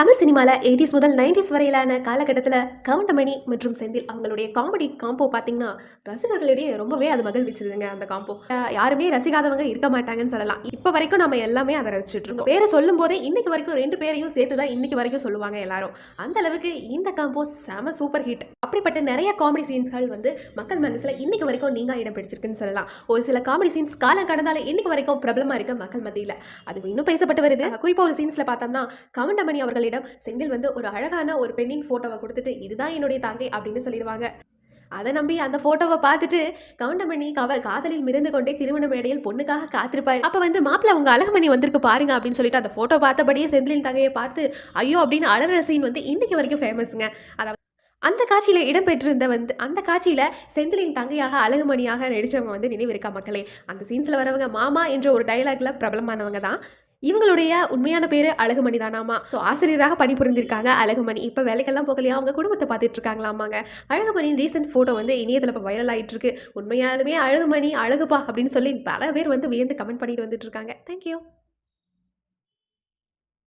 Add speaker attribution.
Speaker 1: தமிழ் சினிமாவில் எயிட்டிஸ் முதல் நைன்டிஸ் வரையிலான காலகட்டத்தில் கவுண்டமணி மற்றும் செந்தில் அவங்களுடைய காமெடி காம்போ பார்த்தீங்கன்னா ரசிகர்களிடையே ரொம்பவே அது மகிழ்விச்சிருதுங்க அந்த காம்போ. யாருமே ரசிக்காதவங்க இருக்க மாட்டாங்கன்னு சொல்லலாம். இப்போ வரைக்கும் நம்ம எல்லாமே அதை ரசிச்சுட்டு இருக்கோம். பேரை சொல்லும் போதே இன்னைக்கு வரைக்கும் ரெண்டு பேரையும் சேர்த்து தான் இன்னைக்கு வரைக்கும் சொல்லுவாங்க எல்லாரும். அந்த அளவுக்கு இந்த காம்போ செம சூப்பர் ஹிட். அப்படிப்பட்ட நிறைய காமெடி சீன்ஸ்கள் வந்து மக்கள் மனசில் இன்னைக்கு வரைக்கும் நீங்க இடம் பிடிச்சிருக்குன்னு சொல்லலாம். ஒரு சில காமெடி சீன்ஸ் காலம் கடந்தாலும் இன்னைக்கு வரைக்கும் பிரபலமா இருக்க மக்கள் மத்தியில். அது இன்னும் பேசப்பட்டு வருது. குறிப்பாக ஒரு சீன்ஸ்ல பார்த்தோம்னா கவுண்டமணி அவர்களிடம் செந்தில் வந்து ஒரு அழகான ஒரு பெண்ணின் ஃபோட்டோவை கொடுத்துட்டு இதுதான் என்னுடைய தாங்கை அப்படின்னு சொல்லிடுவாங்க. அதை நம்பி அந்த ஃபோட்டோவை பார்த்துட்டு கவுண்டமணி கவ காதலில் மிதந்து கொண்டே திருமண மேடையில் பொண்ணுக்காக காத்திருப்பாரு. அப்போ வந்து மாப்பிள்ள உங்க அழகுமணி வந்திருக்கு பாருங்க அப்படின்னு சொல்லிட்டு அந்த ஃபோட்டோ பார்த்தபடியே செந்திலின் தங்கையை பார்த்து ஐயோ அப்படின்னு அழற சீன் வந்து இன்னைக்கு வரைக்கும் ஃபேமஸுங்க அதாவது அந்த காட்சியில் இடம்பெற்றிருந்த வந்து அந்த காட்சியில் செந்திலின் தங்கையாக அழகுமணியாக நடித்தவங்க வந்து நினைவிருக்கா மக்களே? அந்த சீன்ஸில் வரவங்க மாமா என்ற ஒரு டைலாக்ல பிரபலமானவங்க தான். இவங்களுடைய உண்மையான பேர் அழகுமணி தானாமா. ஸோ ஆசிரியராக பணிபுரிஞ்சிருக்காங்க அழகுமணி. இப்போ வேலைக்கெல்லாம் போகலையா? அவங்க குடும்பத்தை பார்த்துட்டு இருக்காங்களாமாங்க அழகுமணியின் ரீசெண்ட் ஃபோட்டோ வந்து இணையத்தில் இப்போ வைரல் ஆகிட்டு இருக்கு உண்மையாலுமே அழகுமணி அழகுப்பா அப்படின்னு சொல்லி பல பேர் வந்து வியந்து கமெண்ட் பண்ணிட்டு வந்துட்டு இருக்காங்க தேங்க்யூ